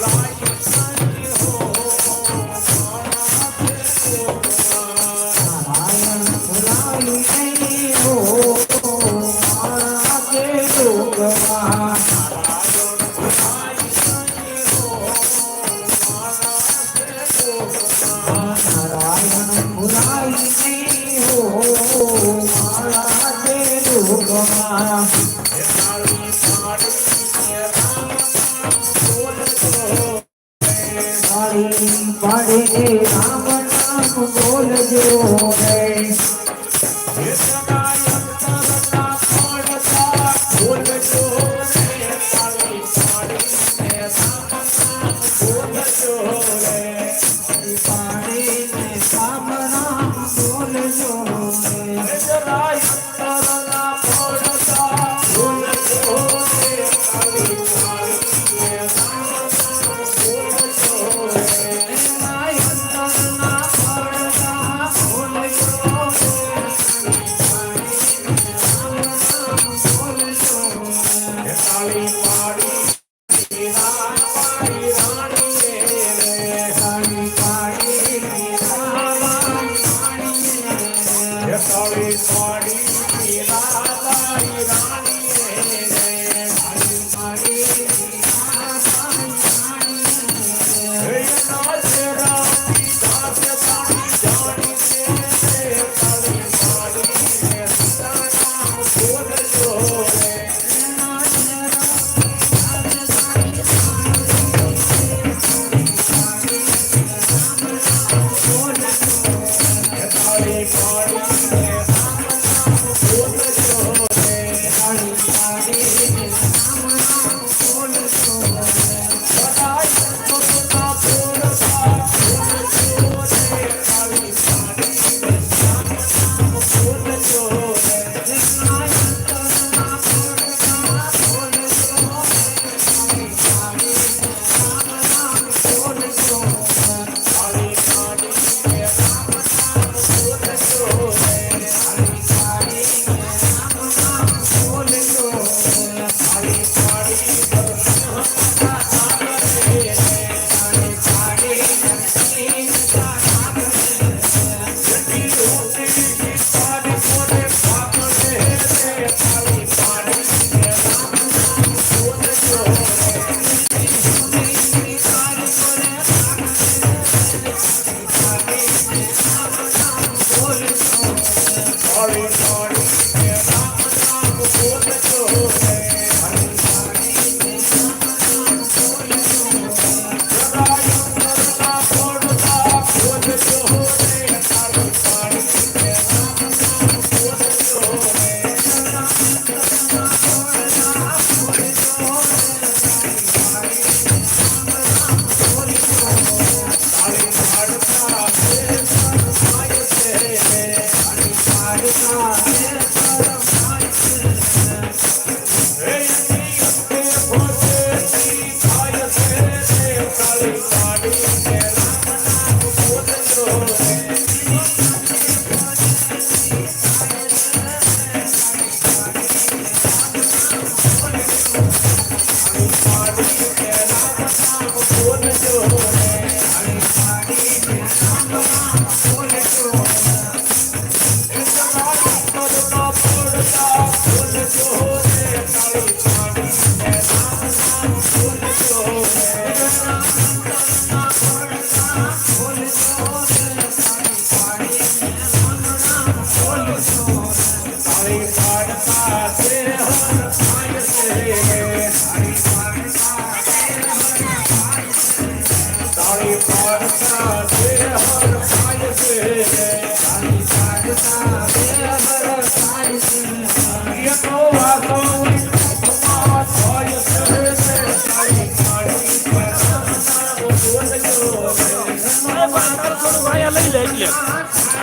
right. Ram નામ બોલજો રે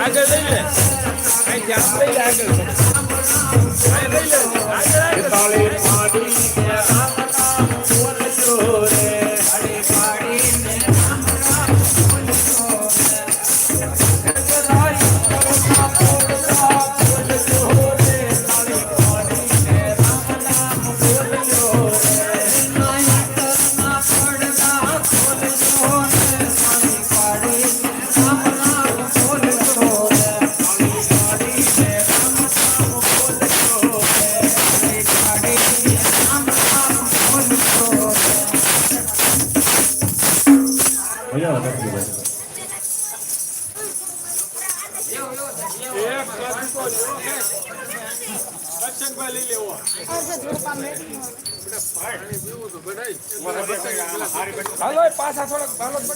આગળ લઈ લે. ધ્યાન લઈ લે. આગળ.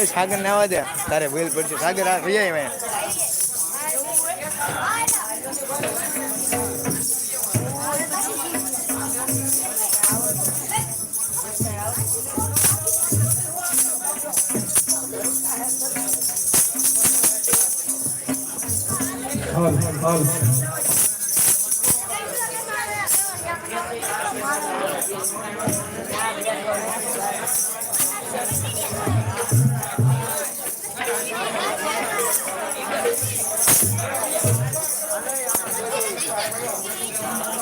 એ સાગર ના આવવા દે. તારે ભૂલ પડશે. સાગર આ જાય મેં હાલ hello. Thank you.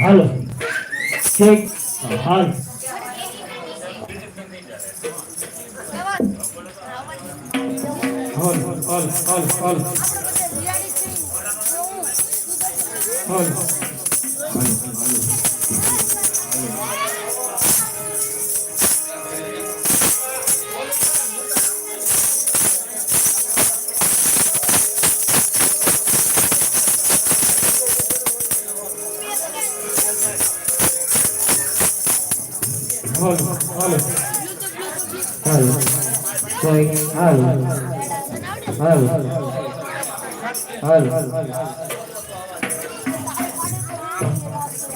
Hello. Check હાલ. હાલ હાલ હાલ હાલ. હાલો. હાલો હાલો હાલો ઠીક હાલો હાલો હાલો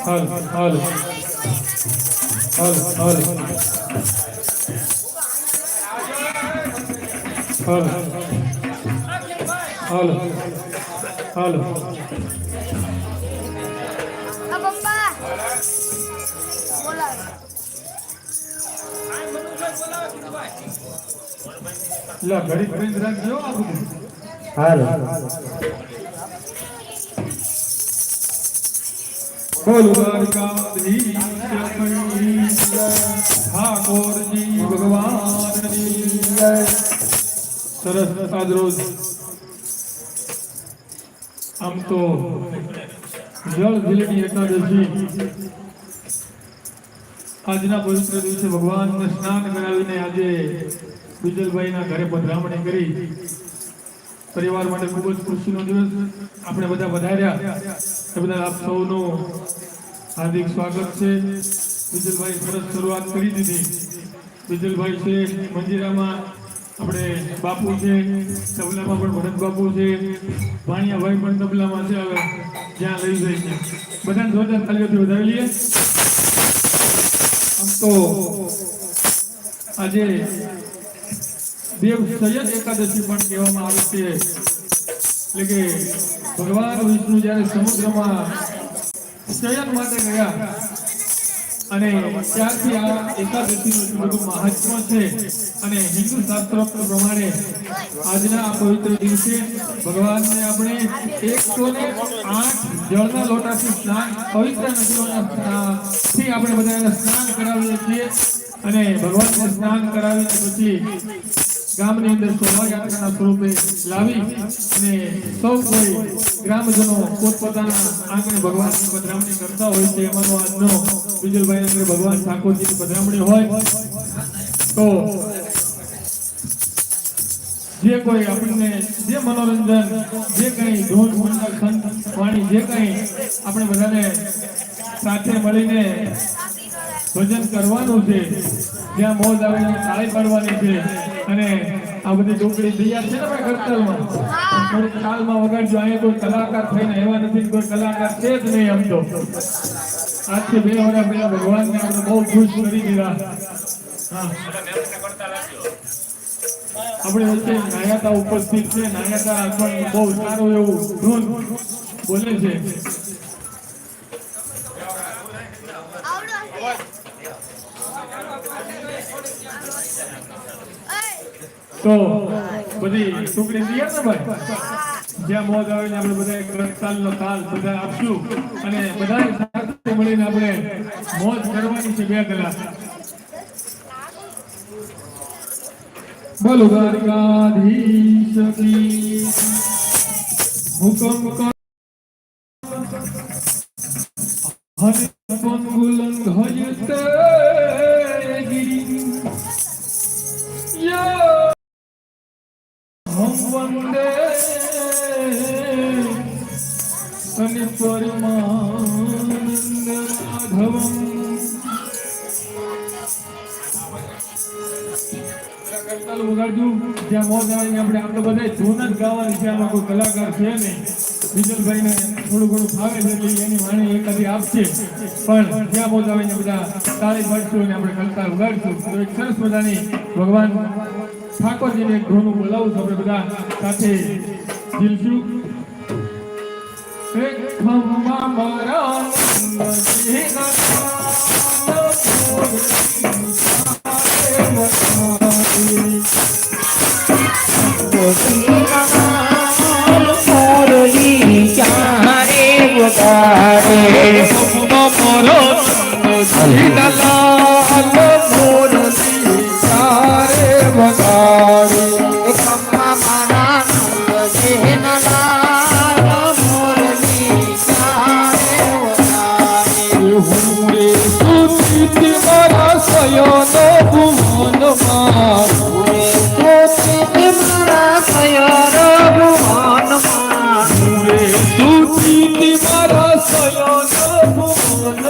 હાલો હાલો હાલો હાલ હાલ હાલ હાલ લા ઘડી ઘડી રાખજો આ બધું. હાલ બોલ દ્વારકાધીશ ઠાકોરજી ભગવાનની જય. સરસ આજ રોજ આમ તો જળ દિલની એકાદશી આજના પવિત્ર દિવસે ભગવાનને સ્નાન કરાવીને આજે વિજલભાઈના ઘરે પધરામણી કરી. પરિવાર માટે ખૂબ જ ખુશીનો દિવસ આપણે બધા વધાર્યા. એ બધા આપ સૌનો હાર્દિક સ્વાગત છે. વિજલભાઈ સરસ શરૂઆત કરી દીધી. વિજલભાઈ છે મંજીરામાં, આપણે બાપુ છે, તબલામાં પણ ભરત બાપુ છે, ભાણિયાભાઈ પણ તબલામાં છે, હવે જ્યાં લઈ જાય છે બધાને જોરદાર તાલીઓથી વધાવી લઈએ. તો આજે દેવ સૈયદ એકાદશી પણ કહેવામાં આવે છે. એટલે કે ભગવાન વિષ્ણુ જ્યારે સમુદ્રમાં શયન માટે ગયા અને ત્યારથી આ એકાદશીનું બધું મહાત્મ્ય છે અને હિન્દુ શાસ્ત્રો પ્રમાણે આજના આ પવિત્ર દિવસે ભગવાનને આપણે એકસો ને આઠ જળના લોટાથી સ્નાન, પવિત્ર નદીઓના થી આપણે બધાને સ્નાન કરાવીએ છીએ અને ભગવાનને સ્નાન કરાવીને પછી ગામની અંદર શોભાયાત્રાના સ્વરૂપે લાવી અને સૌ કોઈ ગ્રામજનો પોતપોતાના આંગણે ભગવાનની પધરામણી કરતા હોય છે. એમાંનો આજનો વિજલભાઈ નગર ભગવાન ઠાકોરજીની પધરામણી હોય. તો જે કોઈ આપણને જે મનોરંજન, જે કંઈ ધૂન, મંડળ, ખંડ વાણી જે કંઈ આપણે બધાને સાથે મળીને ભજન કરવાનું છે, જ્યાં મોજ આવીને તાળી પાડવાની છે અને આ બધી ઢોકળી તૈયાર છે ને ભાઈ કરતાલમાં થોડીક તાલમાં વગાડજો અહીંયા કોઈ કલાકાર થઈને એવા નથી કોઈ કલાકાર છે જ નહીં આમ તો. આજથી બે વર્ષ પહેલા ભગવાનને આપણે બહુ ખુશ કરી દીધા. હા. આપણે વચ્ચે નાયાતા ઉપસ્થિત છે નાયાતા પણ બહુ સારું એવું ધૂન બોલે છે. તો બધી ટુકડી તૈયાર ને ભાઈ જ્યાં મોજ આવે આપણે બધા તાલનો તાલ બધા આપશું અને બધા સાથે મળીને આપણે મોજ કરવાની છે બે કલાક. બોલો દ્વારકાધીશ હુકમ બધા ધૂન જ ગાવાની છે, આમાં કલાકાર છે નહીં. વિજલભાઈને થોડું ઘણું ફાવે છે, એટલે એની વાણી એકાદી આપશે. પણ ત્યાં પહોંચાવીને બધા તાળી પાડશું અને આપણે કલતા ઉગાડશું. તો એક સરસ મજાની ભગવાન ઠાકોરજીને એક બોલાવું છું. આપણે બધા સાથે જીલશું. એક મારા মুরলি চারে বতারে মরণ no